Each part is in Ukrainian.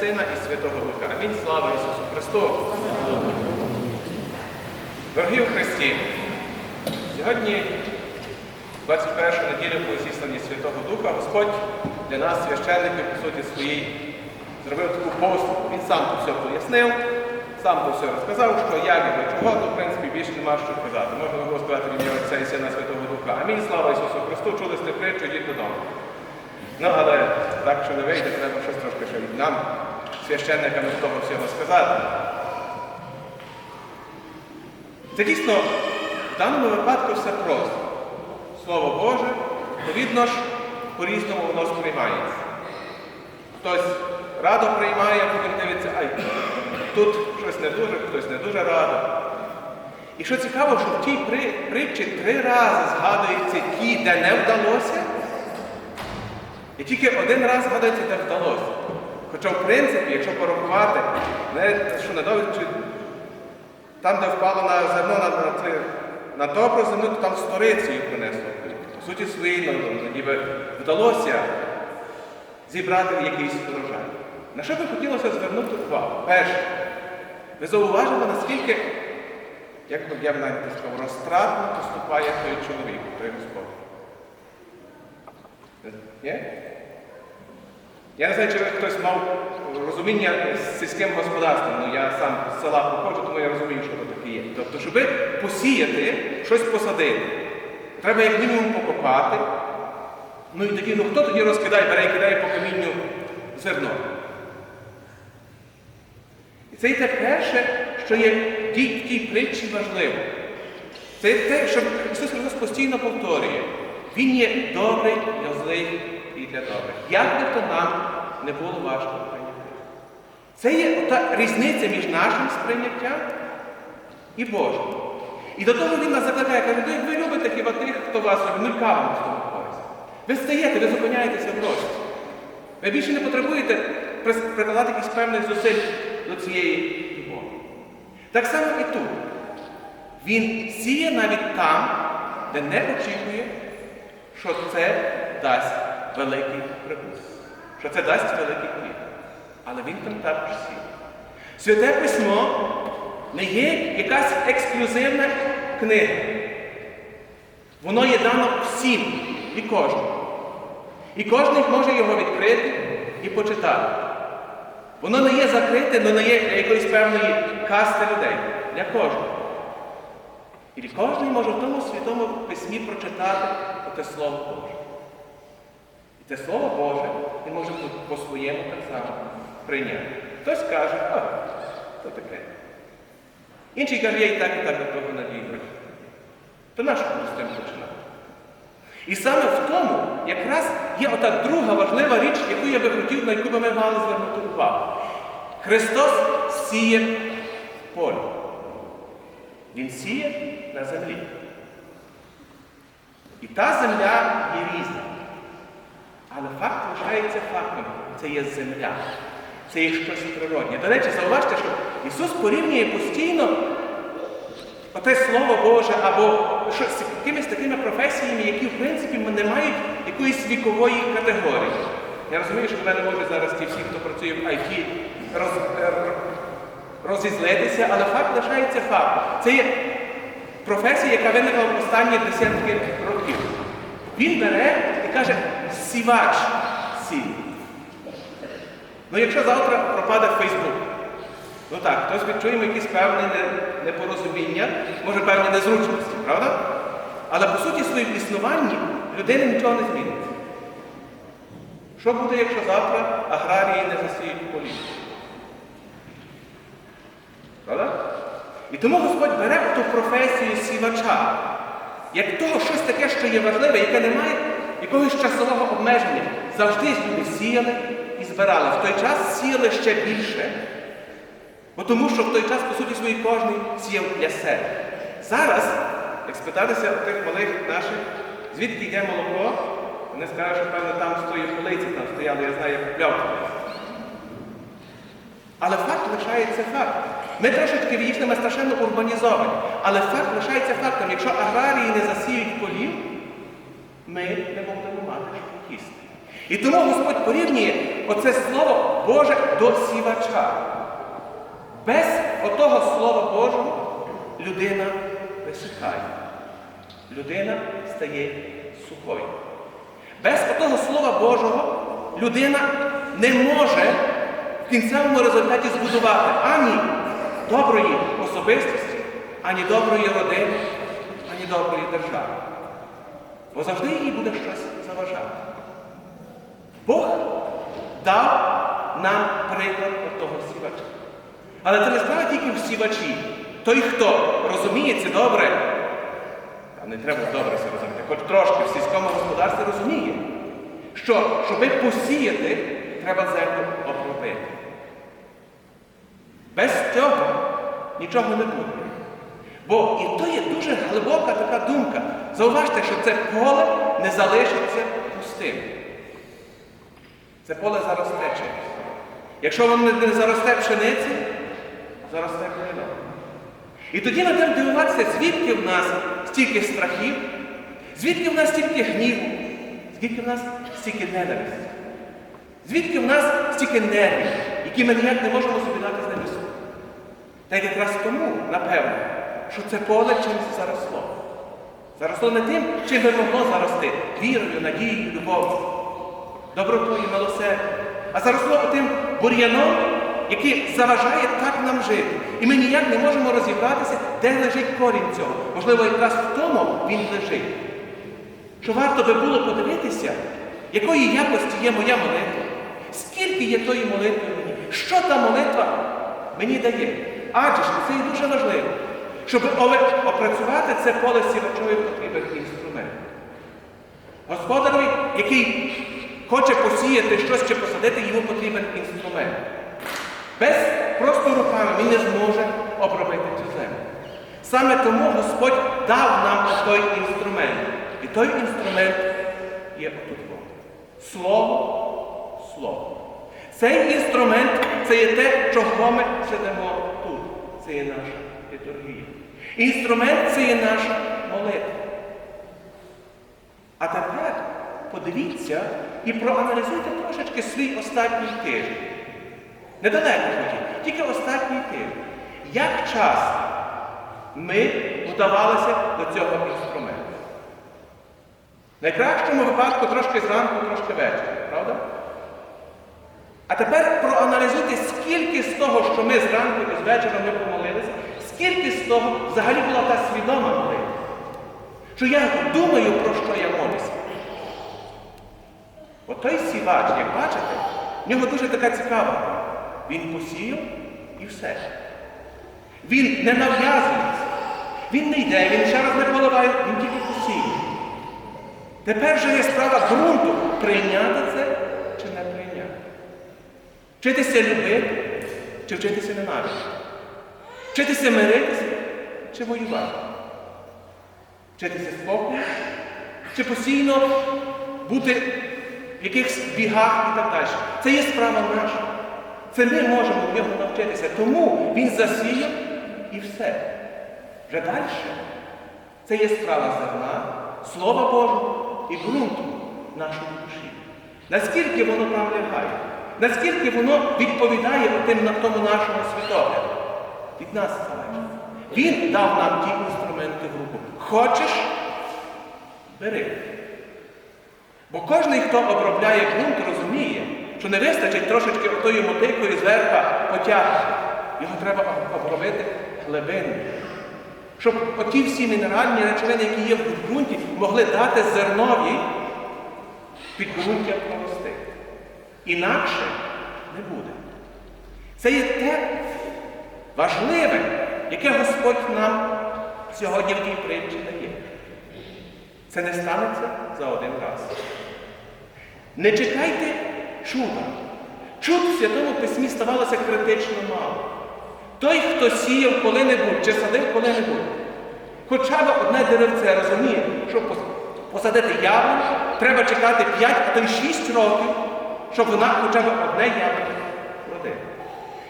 Сина і Святого Духа. Амінь. Слава Ісусу Христу! Дорогі в Христі! Сьогодні, 21 неділю по зісланні Святого Духа, Господь для нас, священників, по суті своїй, зробив таку послугу. Він сам то все пояснив, сам то все розказав, що як і для чого, то в принципі більше нема що казати. Можна було сказати в ім'я Отця і Сина Святого Духа. Амінь, слава Ісусу Христу, чули сте притчу, йдіть додому. Ну, але так, що не вийде, треба щось трошки ще від нам, священникам з того всього сказати. Це дійсно в даному випадку все просто. Слово Боже, відповідно ж, по-різному воно сприймається. Хтось радо приймає, а потім дивиться, ай, тут щось не дуже, хтось не дуже радо. І що цікаво, що в тій при- притчі три рази згадуються ті, де не вдалося, і тільки один раз згадується, де вдалося. Хоча, в принципі, якщо порахувати, не, що не довід, чи там, де впало на зерно на, на, на добру землю, то там сторицею принесло. По суті, своєї народу, ніби вдалося зібрати якийсь урожай. На що би хотілося звернути увагу? Перше, ви зауважили, наскільки, як я б навіть сказав, розтратно поступає той чоловік, той Господь. Ні? Я не знаю, чи хтось мав розуміння з сільським господарством. Ну, я сам з села походжу, тому я розумію, що це таке є. Тобто, щоб посіяти, щось посадити, треба як мінімум покопати. Ну і тоді, ну хто тоді розкидає, бере кидає по камінню зерно? І це і те перше, що є в тій притчі важливо. Це те, що Ісус Христос постійно повторює. Він є добрий для злих і для добрих. Як би то нам не було важко прийняти. Це є та різниця між нашим сприйняттям і Божим. І до того він нас закликає, каже, «Ну, ви любите хіба тих, хто вас любить, ну з того користь. Ви стаєте, ви зупиняєтеся в рості. Ви більше не потребуєте прикладати якихось певних зусиль до цієї любові. Так само і тут. Він сіє навіть там, де не очікує, що це дасть великий прибуток, що це дасть великий плід. Але він там також сіє. Святе письмо не є якась ексклюзивна книга. Воно є дано всім і кожному. І кожен може його відкрити і почитати. Воно не є закрите, але не є для якоїсь певної касти людей. Для кожного. І кожен може в тому святому письмі прочитати те Слово Боже. І те Слово Боже він може по- по-своєму так само прийняти. Хтось каже, а, то таке. Інший каже, я і так, і так до того надію. То було з тим починати? І саме в тому якраз є ота друга важлива річ, яку я би хотів, на яку би ми мали звернути увагу. Христос сіє в полі. Він сіє на землі. І та земля є різна. Але факт лишається фактом. Це є земля. Це є щось природнє. До речі, зауважте, що Ісус порівнює постійно оте Слово Боже або щось з якимись такими професіями, які в принципі не мають якоїсь вікової категорії. Я розумію, що в мене можуть зараз ті всі, хто працює в IT, роз, е, розізлитися, але факт лишається фактом. Це є професія, яка виникла в останні десятки років. Він бере і каже, сівач сів. Ну якщо завтра пропаде Фейсбук, ну так, хтось відчує якісь певні непорозуміння, може певні незручності, правда? Але по суті своїм існуванні людини нічого не зміниться. Що буде, якщо завтра аграрії не засіють полі? Правда? І тому Господь бере ту професію сівача, як того щось таке, що є важливе, яке не має якогось часового обмеження. Завжди люди сіяли і збирали. В той час сіяли ще більше. Бо тому що в той час, по суті, своїй кожний сіяв для себе. Зараз, як спитатися у тих малих наших, звідки йде молоко, вони скажуть, що певно там стоїть полиці, там стояли, я знаю, як пляв. Але факт лишається фактом. Ми трошечки відійшли, ми страшенно урбанізовані. Але факт лишається фактом. Якщо аграрії не засіють полів, ми не могли мати що їсти. І тому Господь порівнює оце Слово Боже до сівача. Без отого Слова Божого людина висихає. Людина стає сухою. Без отого Слова Божого людина не може в кінцевому результаті збудувати ані доброї особистості, ані доброї родини, ані доброї держави. Бо завжди їй буде щось заважати. Бог дав нам приклад того сівача. Але це не справа тільки в сівачі. Той, хто розуміє це добре, а не треба добре це розуміти, хоч трошки в сільському господарстві розуміє, що щоб посіяти, треба землю обробити. Без цього нічого не буде. Бо і то є дуже глибока така думка. Зауважте, що це поле не залишиться пустим. Це поле заросте чимось. Якщо воно не заросте пшениці, заросте калином. І тоді ми будемо дивуватися, звідки в нас стільки страхів, звідки в нас стільки гніву, звідки в нас стільки ненависті, звідки в нас стільки нервів, які ми ніяк не можемо собі дати з ними суд. Та якраз тому, напевно, що це поле чимось заросло. Заросло не тим, чим би могло зарости вірою, надією, любов'ю, добротою, милосердям, а заросло тим бур'яном, який заважає так нам жити. І ми ніяк не можемо розібратися, де лежить корінь цього. Можливо, якраз в тому він лежить. Що варто би було подивитися, якої якості є моя молитва, скільки є тої молитви мені, що та молитва мені дає. Адже ж це є дуже важливо. Щоб опрацювати це поле сівачові потрібен інструмент. Господареві, який хоче посіяти щось чи посадити, йому потрібен інструмент. Без просто руками він не зможе обробити цю землю. Саме тому Господь дав нам той інструмент. І той інструмент є отут. Слово, слово. Цей інструмент це є те, чого ми сидимо тут. Це є наша літургія. Інструмент це є наша молитва. А тепер подивіться і проаналізуйте трошечки свій останній тиждень. Недалеко хотів, тільки останній тиждень. Як часто ми вдавалися до цього інструменту? В найкращому випадку трошки зранку, трошки ввечері, правда? А тепер проаналізуйте, скільки з того, що ми зранку і з вечора ми помолилися, скільки з того взагалі була та свідома молитва. Що я думаю, про що я молюся. От той сівач, як бачите, в нього дуже така цікава. Він посіяв і все. Він не нав'язується. Він не йде, він ще раз не поливає, він тільки посіяв. Тепер же є справа ґрунту, прийняти це чи не прийняти. Вчитися любити чи вчитися ненавидіти. Вчитися миритися чи воювати. Вчитися спокою, чи постійно бути в якихось бігах і так далі. Це є справа наша. Це ми можемо в нього навчитися. Тому він засіяв і все. Вже далі. Це є справа зерна, Слова Божого і ґрунту нашої душі. Наскільки воно там лягає, наскільки воно відповідає тим тому нашому світогляду. Від нас залежить. Він дав нам ті інструменти в руку. Хочеш, бери. Бо кожен, хто обробляє ґрунт, розуміє, що не вистачить трошечки отою мотикою зверха потягти. Його треба обробити глибиною. Щоб оті всі мінеральні речовини, які є в ґрунті, могли дати зернові підґрунтя прорости. Інакше не буде. Це є те важливе, яке Господь нам сьогодні в тій притчі дає. Це не станеться за один раз. Не чекайте чуда. Чуд в Святому Письмі ставалося критично мало. Той, хто сіяв коли-небудь чи садив коли-небудь, хоча б одне деревце розуміє, щоб посадити яблуню, треба чекати 5, а то й 6 років, щоб вона хоча б одне родила.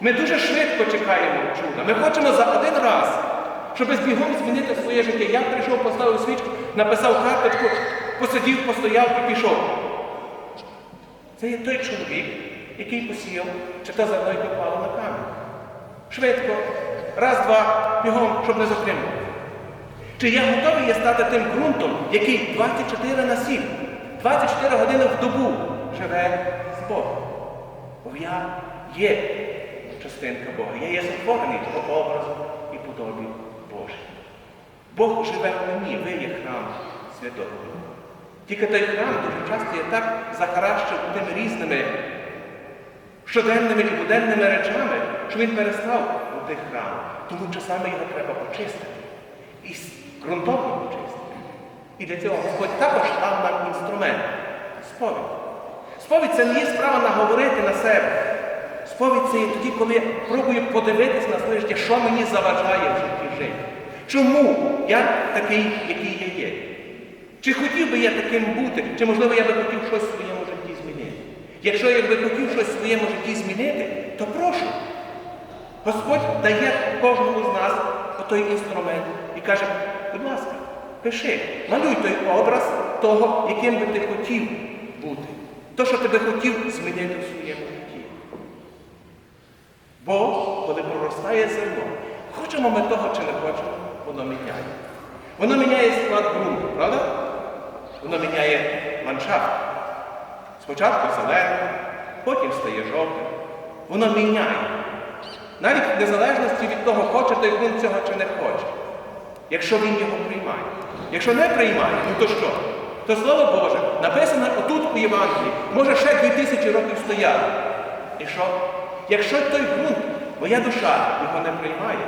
Ми дуже швидко чекаємо чуда. Ми хочемо за один раз, щоб збігом змінити своє життя. Я прийшов, поставив свічку, написав карточку, посидів, постояв і пішов. Це є той чоловік, який посіяв, чи то зерно, яке впало на камінь. Швидко, раз, два, бігом, щоб не затримати. Чи я готовий є стати тим ґрунтом, який 24 на 7, 24 години в добу живе з Богом? Бо я є частинка Бога, я є створений по образу і подобі Божій. Бог живе в мені, ви є храм Святого Духа. Тільки той храм дуже часто є так захаращив тими різними щоденними і буденними речами, що він перестав бути храмом. Тому часами його треба почистити. І ґрунтовно почистити. І для цього Господь також дав нам інструмент сповідь. Сповідь це не є справа наговорити на себе. Сповідь це є тоді, коли я пробую подивитися на своє життя, що мені заважає в житті жити. Чому я такий, який я є? Чи хотів би я таким бути, чи можливо я би хотів щось в своєму житті змінити? Якщо я би хотів щось в своєму житті змінити, то прошу. Господь дає кожному з нас той інструмент і каже, будь ласка, пиши, малюй той образ того, яким би ти хотів бути. То, що ти би хотів змінити в своєму житті. Бо, коли проростає зерно, хочемо ми того чи не хочемо, воно міняє. Воно міняє склад ґрунту, правда? Воно міняє ландшафт. Спочатку зелений, потім стає жовтим. Воно міняє. Навіть в незалежності від того, хоче той ґрунт цього чи не хоче. Якщо він його приймає. Якщо не приймає, ну то що? То Слово Боже, написано отут у Євангелії, може ще дві тисячі років стояти. І що? Якщо той ґрунт, моя душа його не приймає,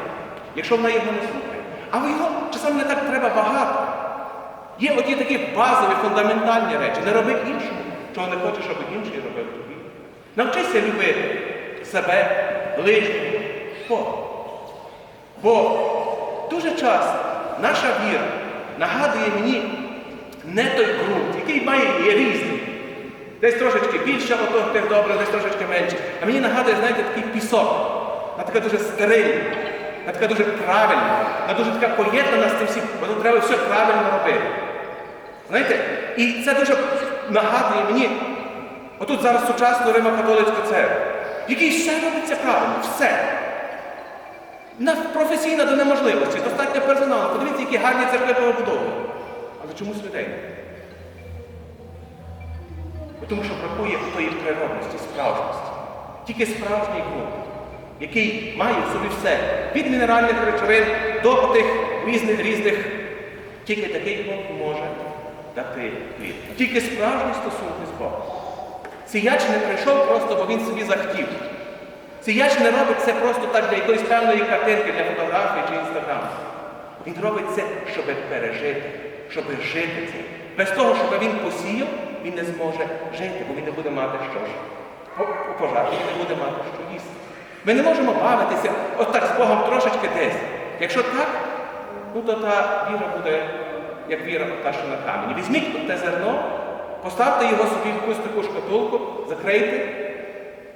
якщо вона його не слухає, а його часом не так треба багато. Є оті такі базові, фундаментальні речі. Не роби іншому, чого не хочеш, щоб інший робив тобі. Навчися любити себе, ближнього, Бога. Бо дуже часто наша віра нагадує мені не той ґрунт, який має є різний. Десь трошечки більше, ото тих добре, десь трошечки менше. А мені нагадує, знаєте, такий пісок. Вона така дуже стерильна, вона така дуже правильна, вона дуже така поєднана з цим всім, бо треба все правильно робити. Знаєте, і це дуже нагадує мені, отут зараз сучасну Римо-католицьку церкву, якій все робиться правильно, все. На професійно до неможливості, достатньо персоналу. Подивіться, які гарні церкви побудовані. Але чомусь людей? Тому що бракує тої природності, справжності. Тільки справжній ґрунт, який має в собі все, від мінеральних речовин до тих різних різних. Тільки такий ґрунт може дати плід. Тільки справжні стосунки з Богом. Сіяч не прийшов просто, бо він собі захотів. Сіяч не робить це просто так для якоїсь певної картинки, для фотографії чи інстаграму. Він робить це, щоб пережити, щоб жити це. Без того, щоб він посіяв, він не зможе жити, бо він не буде мати що ж. По- Пожарти він не буде мати що їсти. Ми не можемо бавитися отак з Богом трошечки десь. Якщо так, ну то та віра буде, як віра та, що на камені. Візьміть те зерно, поставте його собі в якусь таку шкатулку, закрийте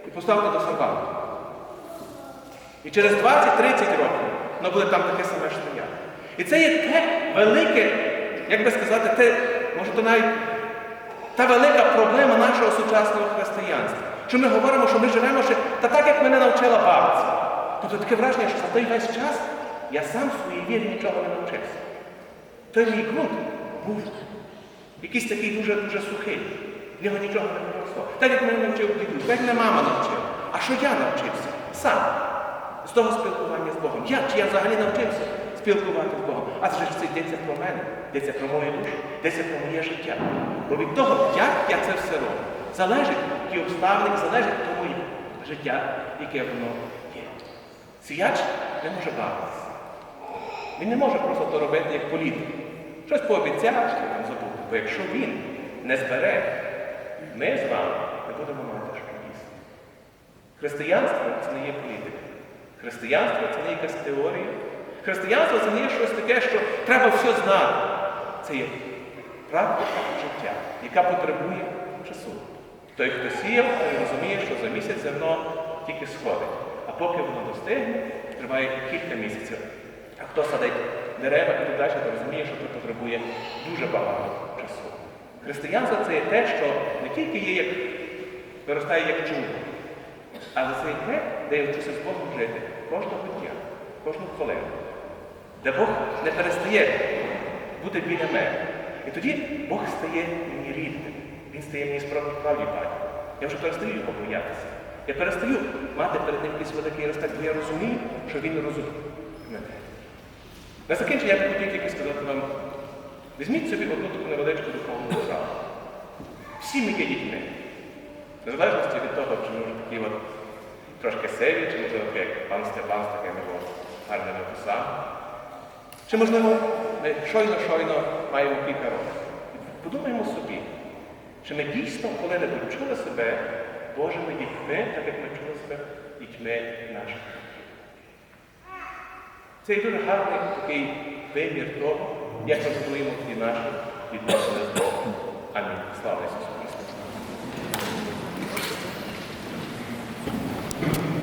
і поставте до собаки. І через 20-30 років воно буде там таке саме стояти. І це є те велике, як би сказати, те, може, то навіть та велика проблема нашого сучасного християнства. Що ми говоримо, що ми живемо ще та так, як мене навчила бабця. Тобто таке враження, що за той весь час я сам в своїй вірі нічого не навчився. Той мій ґрунт був якийсь такий дуже-дуже сухий. В нього нічого не виросло. Так як мене навчив дідусь, так як мене мама навчила. А що я навчився? Сам. З того спілкування з Богом. Як? Чи я взагалі навчився спілкувати з Богом? А це ж це йдеться про мене, йдеться про мою душу, йдеться про моє життя. Бо від того, як я це все роблю, залежить ті обставини, залежить то моє життя, яке воно є. Сіяч не може бавитися. Він не може просто то робити як політик. Щось пообіцяв, що там забути. Бо якщо він не збере, ми з вами не будемо мати що їсти. Християнство це не є політика. Християнство це не якась теорія. Християнство це не щось таке, що треба все знати. Це є практика життя, яка потребує часу. Той, хто сіяв, той розуміє, що за місяць зерно тільки сходить. А поки воно достигне, триває кілька місяців. А хто садить дерева і далі, то розуміє, що це потребує дуже багато часу. Християнство це є те, що не тільки є як виростає як чудо. Але це є те, де я вчуся з Богом жити кожного дня, кожну хвилину. Де Бог не перестає бути біля мене. І тоді Бог стає мені рідним. Він стає мені справді правді батьком. Я вже перестаю його боятися. Я перестаю мати перед ним якийсь великий респект, бо я розумію, що він розуміє мене. На закінчення я б хотів тільки сказати вам, візьміть собі одну таку невеличку духовну справу. Всі ми є дітьми. Незалежності від того, чи ми вже такі от трошки сиві, чи можливо як пан Степан з такими гарними вусами. Чи, можливо, ми щойно-щойно маємо кілька років. Подумаємо собі, чи ми дійсно коли-небудь чули себе Божими дітьми, так як ми чули себе дітьми наших. Це є дуже гарний такий вимір того, як ми будуємо ті наші відносини з Богом. Амінь. Слава Ісусу!